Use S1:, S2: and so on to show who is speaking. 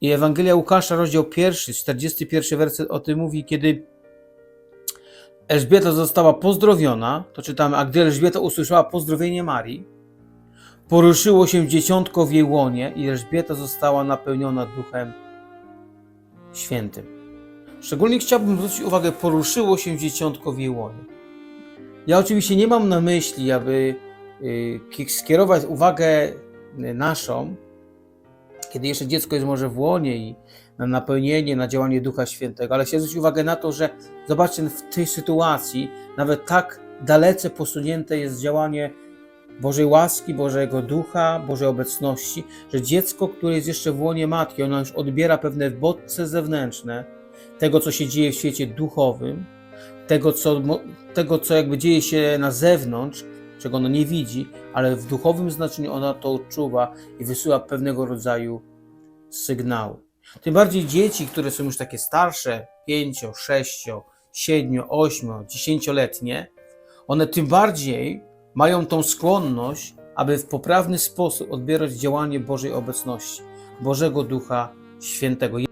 S1: I Ewangelia Łukasza, rozdział pierwszy, 41 werset o tym mówi, kiedy Elżbieta została pozdrowiona, to czytamy, a gdy Elżbieta usłyszała pozdrowienie Marii, poruszyło się dzieciątko w jej łonie i Elżbieta została napełniona Duchem Świętym. Szczególnie chciałbym zwrócić uwagę, poruszyło się dzieciątko w jej łonie. Ja oczywiście nie mam na myśli, aby y, ki- skierować uwagę y, naszą, kiedy jeszcze dziecko jest może w łonie i na napełnienie, na działanie Ducha Świętego, ale chcę zwrócić uwagę na to, że zobaczcie, w tej sytuacji nawet tak dalece posunięte jest działanie Bożej łaski, Bożego Ducha, Bożej obecności, że dziecko, które jest jeszcze w łonie matki, ono już odbiera pewne bodźce zewnętrzne tego, co się dzieje w świecie duchowym, tego, co, tego, co jakby dzieje się na zewnątrz, czego ono nie widzi, ale w duchowym znaczeniu ona to odczuwa i wysyła pewnego rodzaju sygnały. Tym bardziej dzieci, które są już takie starsze, 5, 6, 7, 8, 10-letnie, one tym bardziej mają tą skłonność, aby w poprawny sposób odbierać działanie Bożej obecności, Bożego Ducha Świętego.